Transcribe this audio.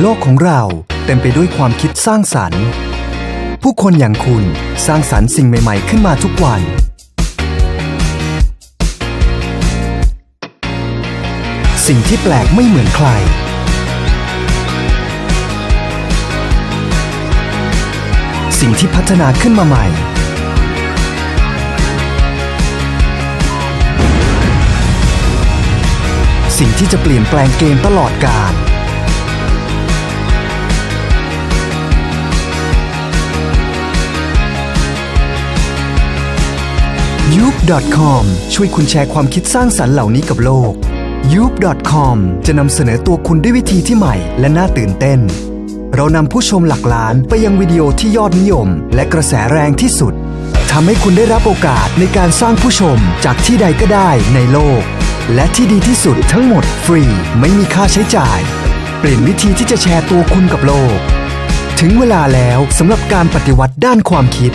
โลกของเราเต็มไปด้วยความคิดสร้างสรรค์ ผู้คนอย่างคุณสร้างสรรค์สิ่งใหม่ ๆ ขึ้นมาทุกวัน สิ่งที่แปลกไม่เหมือนใคร สิ่งที่พัฒนาขึ้นมาใหม่ สิ่งที่จะเปลี่ยนแปลงเกมตลอดกาล y o u b c o m ช่วยคุณแชร์ความคิดสร้างสรรค์เหล่านี้กับโลก y o u b c o m จะนำเสนอตัวคุณด้วยวิธีที่ใหม่และน่าตื่นเต้น เรานำผู้ชมหลักล้านไปยังวิดีโอที่ยอดนิยม และกระแสแรงที่สุดทำให้คุณได้รับโอกาสในการสร้างผู้ชมจากที่ใดก็ได้ในโลก และที่ดีที่สุดทั้งหมดฟรีไม่มีค่าใช้จ่าย เปลี่ยนวิธีที่จะแชร์ตัวคุณกับโลก ถึงเวลาแล้วสำหรับการปฏิวัติด้านความคิด